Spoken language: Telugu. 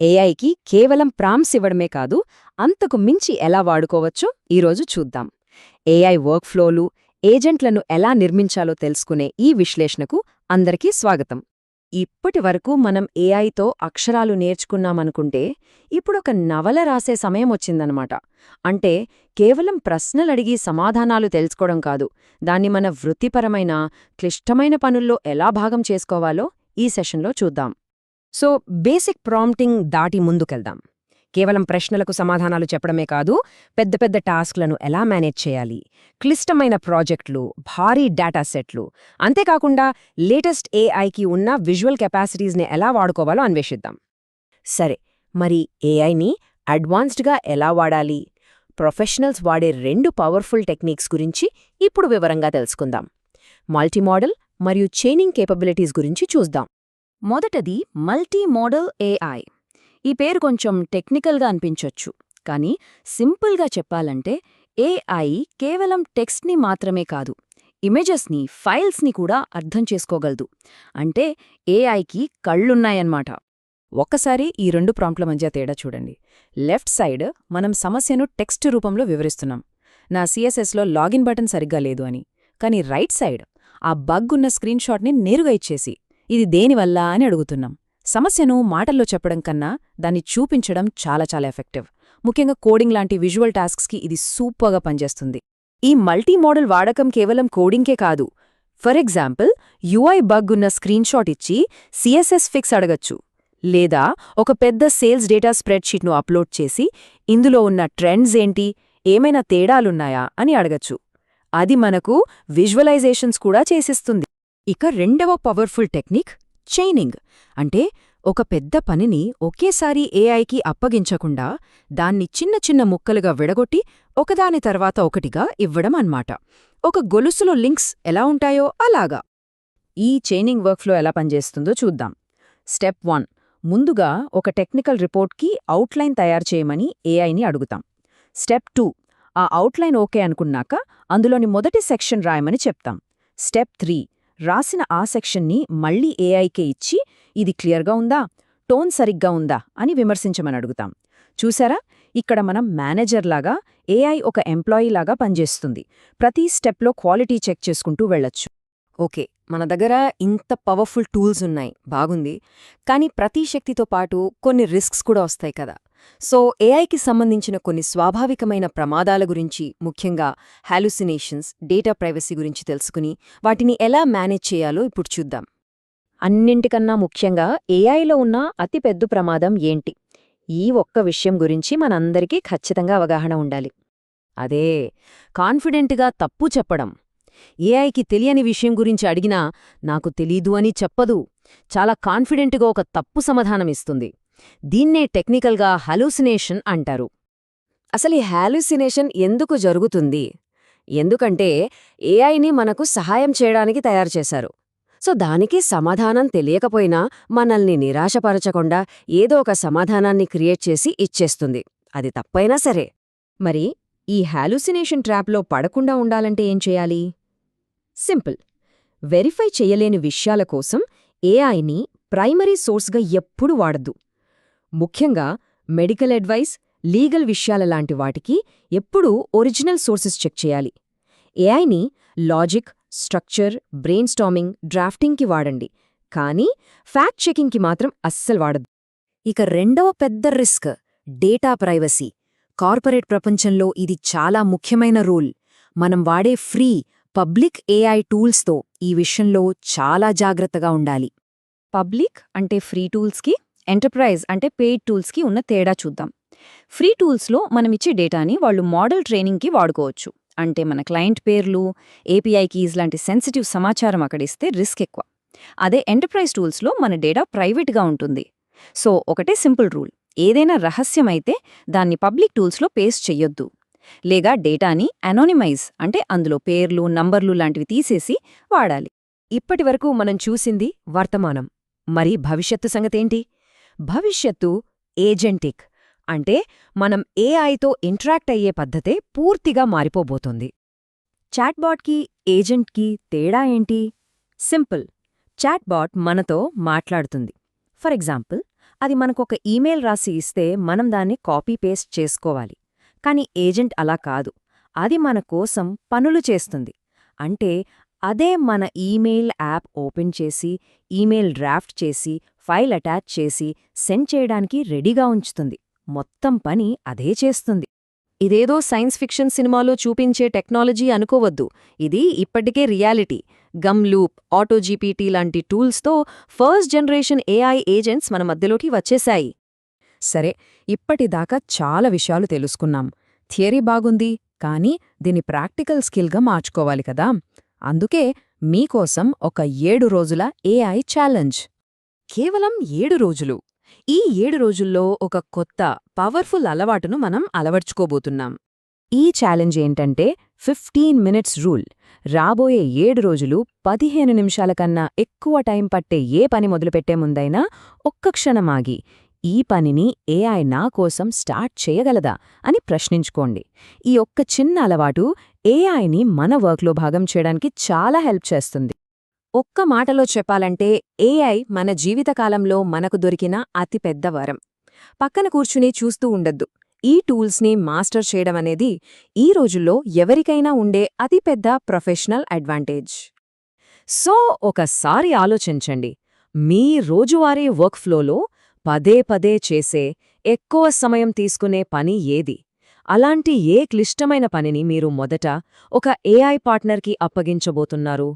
ఏఐకి కేవలం ప్రామ్స్ ఇవ్వడమే కాదు అంతకు మించి ఎలా వాడుకోవచ్చో ఈరోజు చూద్దాం. ఏఐ వర్క్ఫ్లోలు ఏజెంట్లను ఎలా నిర్మించాలో తెలుసుకునే ఈ విశ్లేషణకు అందరికీ స్వాగతం. ఇప్పటి వరకు మనం ఏఐతో అక్షరాలు నేర్చుకున్నామనుకుంటే ఇప్పుడొక నవల రాసే సమయం వచ్చిందనమాట. అంటే కేవలం ప్రశ్నలడిగి సమాధానాలు తెలుసుకోవడం కాదు దాన్ని మన వృత్తిపరమైన క్లిష్టమైన పనుల్లో ఎలా భాగం చేసుకోవాలో ఈ సెషన్లో చూద్దాం. సో బేసిక్ ప్రాంప్టింగ్ దాటి ముందుకెళ్దాం. కేవలం ప్రశ్నలకు సమాధానాలు చెప్పడమే కాదు పెద్ద పెద్ద టాస్క్లను ఎలా మేనేజ్ చేయాలి క్లిష్టమైన ప్రాజెక్టులు భారీ డేటా సెట్లు అంతేకాకుండా లేటెస్ట్ ఏఐకి ఉన్న విజువల్ కెపాసిటీస్ని ఎలా వాడుకోవాలో అన్వేషిద్దాం. సరే మరి ఏఐని అడ్వాన్స్డ్గా ఎలా వాడాలి? ప్రొఫెషనల్స్ వాడే రెండు పవర్ఫుల్ టెక్నిక్స్ గురించి ఇప్పుడు వివరంగా తెలుసుకుందాం. మల్టీమోడల్ మరియు చైనింగ్ కేపబిలిటీస్ గురించి చూద్దాం. మొదటది మల్టీ మోడల్ ఏఐ ఈ పేరు కొంచెం టెక్నికల్గా అనిపించొచ్చు కానీ సింపుల్గా చెప్పాలంటే ఏఐ కేవలం టెక్స్ట్ని మాత్రమే కాదు ఇమేజెస్ని ఫైల్స్ని కూడా అర్థం చేసుకోగలదు. అంటే ఏఐకి కళ్ళున్నాయన్నమాట. ఒక్కసారి ఈ రెండు ప్రాంప్ట్ల మధ్య తేడా చూడండి. లెఫ్ట్ సైడ్ మనం సమస్యను టెక్స్ట్ రూపంలో వివరిస్తున్నాం. నా సిఎస్ఎస్లో లాగిన్ బటన్ సరిగ్గా లేదు అని కానీ రైట్ సైడ్ ఆ బగ్ ఉన్న స్క్రీన్షాట్ని నేరుగా ఇచ్చేసి ఇది దేనివల్ల అని అడుగుతున్నాం. సమస్యను మాటల్లో చెప్పడం కన్నా దాన్ని చూపించడం చాలా చాలా ఎఫెక్టివ్. ముఖ్యంగా కోడింగ్ లాంటి విజువల్ టాస్క్స్కి ఇది సూపర్గా పనిచేస్తుంది. ఈ మల్టీ మోడల్ వాడకం కేవలం కోడింగ్కే కాదు. ఫర్ ఎగ్జాంపుల్ యుఐ బగ్ ఉన్న స్క్రీన్షాట్ ఇచ్చి సిఎస్ఎస్ ఫిక్స్ అడగచ్చు. లేదా ఒక పెద్ద సేల్స్ డేటా స్ప్రెడ్షీట్ను అప్లోడ్ చేసి ఇందులో ఉన్న ట్రెండ్స్ ఏంటి ఏమైనా తేడాలున్నాయా అని అడగచ్చు. అది మనకు విజువలైజేషన్స్ కూడా చేసిస్తుంది. ఇక రెండవ పవర్ఫుల్ టెక్నిక్ చైనింగ్. అంటే ఒక పెద్ద పనిని ఒకేసారి ఏఐకి అప్పగించకుండా దాన్ని చిన్న చిన్న ముక్కలుగా విడగొట్టి ఒకదాని తర్వాత ఒకటిగా ఇవ్వడం అన్మాట ఒక గొలుసులో లింక్స్ ఎలా ఉంటాయో అలాగా. ఈ చైనింగ్ వర్క్ఫ్లో ఎలా పనిచేస్తుందో చూద్దాం. Step one. ముందుగా ఒక టెక్నికల్ రిపోర్ట్కి అవుట్లైన్ తయారు చేయమని ఏఐని అడుగుతాం. Step two. ఆ అవుట్లైన్ ఓకే అనుకున్నాక అందులోని మొదటి సెక్షన్ రాయమని చెప్తాం. Step three. రాసిన ఆ సెక్షన్ని మళ్ళీ ఏఐకే ఇచ్చి ఇది క్లియర్గా ఉందా? టోన్ సరిగ్గా ఉందా? అని విమర్శించమని అడుగుతాం. చూసారా? ఇక్కడ మనం మేనేజర్లాగా ఏఐ ఒక ఎంప్లాయీలాగా పనిచేస్తుంది. ప్రతి స్టెప్లో క్వాలిటీ చెక్ చేసుకుంటూ వెళ్ళొచ్చు. ఓకే మన దగ్గర ఇంత పవర్ఫుల్ టూల్స్ ఉన్నాయి బాగుంది. కానీ ప్రతి శక్తితో పాటు కొన్ని రిస్క్స్ కూడా వస్తాయి కదా. సో ఏఐకి సంబంధించిన కొన్ని స్వాభావికమైన ప్రమాదాల గురించి ముఖ్యంగా హాలుసినేషన్స్ డేటా ప్రైవసీ గురించి తెలుసుకుని వాటిని ఎలా మేనేజ్ చేయాలో ఇప్పుడు చూద్దాం. అన్నింటికన్నా ముఖ్యంగా ఏఐలో ఉన్న అతిపెద్ద ప్రమాదం ఏంటి? ఈ ఒక్క విషయం గురించి మనందరికీ ఖచ్చితంగా అవగాహన ఉండాలి. అదే కాన్ఫిడెంట్గా తప్పు చెప్పడం. ఏఐకి తెలియని విషయం గురించి అడిగినా నాకు తెలీదు అని చెప్పదు. చాలా కాన్ఫిడెంట్గా ఒక తప్పు సమాధానమిస్తుంది దీన్నే టెక్నికల్గా హలూసినేషన్ అంటారు. అసలు ఈ హాలుసినేషన్ ఎందుకు జరుగుతుంది? ఎందుకంటే ఏఐని మనకు సహాయం చేయడానికి తయారుచేశారు సో దానికి సమాధానం తెలియకపోయినా మనల్ని నిరాశపరచకుండా ఏదో ఒక సమాధానాన్ని క్రియేట్ చేసి ఇచ్చేస్తుంది. అది తప్పైనా సరే. మరి ఈ హాలుసినేషన్ ట్రాప్లో పడకుండా ఉండాలంటే ఏం చేయాలి? సింపుల్. వెరిఫై చెయ్యలేని విషయాల కోసం ఏఐని ప్రైమరీ సోర్స్గా ఎప్పుడూ వాడద్దు. ముఖ్యంగా మెడికల్ అడ్వైస్ లీగల్ విషయాల లాంటి వాటికి ఎప్పుడూ ఒరిజినల్ సోర్సెస్ చెక్ చేయాలి. ఏఐని లాజిక్ స్ట్రక్చర్ బ్రెయిన్ స్టామింగ్ డ్రాఫ్టింగ్కి వాడండి. కానీ ఫ్యాక్ట్ చెకింగ్కి మాత్రం అస్సలు వాడద్దు. ఇక రెండవ పెద్ద రిస్క్ డేటా ప్రైవసీ. కార్పొరేట్ ప్రపంచంలో ఇది చాలా ముఖ్యమైన రూల్. మనం వాడే ఫ్రీ పబ్లిక్ ఏఐ టూల్స్తో ఈ విషయంలో చాలా జాగ్రత్తగా ఉండాలి. పబ్లిక్ అంటే ఫ్రీ టూల్స్కి ఎంటర్ప్రైజ్ అంటే పెయిడ్ టూల్స్కి ఉన్న తేడా చూద్దాం. ఫ్రీ టూల్స్లో మనమిచ్చే డేటాని వాళ్ళు మోడల్ ట్రైనింగ్కి వాడుకోవచ్చు. అంటే మన క్లయింట్ పేర్లు ఏపీఐ కీస్ లాంటి సెన్సిటివ్ సమాచారం అక్కడిస్తే రిస్క్ ఎక్కువ. అదే ఎంటర్ప్రైజ్ టూల్స్లో మన డేటా ప్రైవేట్గా ఉంటుంది. సో ఒకటే సింపుల్ రూల్. ఏదైనా రహస్యమైతే దాన్ని పబ్లిక్ టూల్స్లో పేస్ట్ చెయ్యొద్దు. లేగా డేటాని అనోనిమైజ్ అంటే అందులో పేర్లు నంబర్లు లాంటివి తీసేసి వాడాలి. ఇప్పటివరకు మనం చూసింది వర్తమానం. మరి భవిష్యత్తు సంగతేంటి? భవిష్యత్తు ఏజెంటిక్ అంటే మనం ఏఐతో ఇంటరాక్ట్ అయ్యే పద్ధతే పూర్తిగా మారిపోబోతోంది. చాట్బాట్కి ఏజెంట్కి తేడా ఏంటి? సింపుల్. చాట్బాట్ మనతో మాట్లాడుతుంది. ఫర్ ఎగ్జాంపుల్ అది మనకొక ఈమెయిల్ రాసి ఇస్తే మనం దాన్ని కాపీ పేస్ట్ చేసుకోవాలి. కాని ఏజెంట్ అలా కాదు. అది మన కోసం పనులు చేస్తుంది. అంటే అదే మన ఈమెయిల్ యాప్ ఓపెన్ చేసి ఈమెయిల్ డ్రాఫ్ట్ చేసి ఫైల్ అటాచ్ చేసి సెండ్ చేయడానికి రెడీగా ఉంచుతుంది. మొత్తం పని అదే చేస్తుంది. ఇదేదో సైన్స్ ఫిక్షన్ సినిమాలో చూపించే టెక్నాలజీ అనుకోవద్దు. ఇది ఇప్పటికే రియాలిటీ. గమ్ లూప్ ఆటోజీపీటీ లాంటి టూల్స్తో ఫస్ట్ జనరేషన్ ఏఐ ఏజెంట్స్ మన మధ్యలోకి వచ్చేశాయి. సరే ఇప్పటిదాకా చాలా విషయాలు తెలుసుకున్నాం. థియరీ బాగుంది కానీ దీని ప్రాక్టికల్ స్కిల్గా మార్చుకోవాలి కదా. అందుకే మీకోసం ఒక ఏడు రోజుల ఏఐ ఛాలెంజ్. కేవలం ఏడు రోజులు. ఈ ఏడు రోజుల్లో ఒక కొత్త పవర్ఫుల్ అలవాటును మనం అలవర్చుకోబోతున్నాం. ఈ ఛాలెంజ్ ఏంటంటే ఫిఫ్టీన్ మినిట్స్ రూల్. రాబోయే ఏడు రోజులు పదిహేను నిమిషాల కన్నా ఎక్కువ టైం పట్టే ఏ పని మొదలుపెట్టే ముందైనా ఒక్క క్షణమాగి ఈ పనిని ఏఐ నా కోసం స్టార్ట్ చేయగలదా అని ప్రశ్నించుకోండి. ఈ ఒక్క చిన్న అలవాటు ఏఐని మన వర్క్లో భాగం చేయడానికి చాలా హెల్ప్ చేస్తుంది. ఒక్క మాటలో చెప్పాలంటే ఏఐ మన జీవితకాలంలో మనకు దొరికిన అతిపెద్ద వరం. పక్కన కూర్చుని చూస్తూ ఉండద్దు. ఈ టూల్స్ని మాస్టర్ చేయడం అనేది ఈ రోజుల్లో ఎవరికైనా ఉండే అతిపెద్ద ప్రొఫెషనల్ అడ్వాంటేజ్. సో ఒకసారి ఆలోచించండి. మీ రోజువారీ వర్క్ ఫ్లోలో పదే పదే చేసే ఎక్కువ సమయం తీసుకునే పని ఏది? అలాంటి ఏ క్లిష్టమైన పనిని మీరు మొదట ఒక ఏఐ పార్ట్నర్కి అప్పగించబోతున్నారు?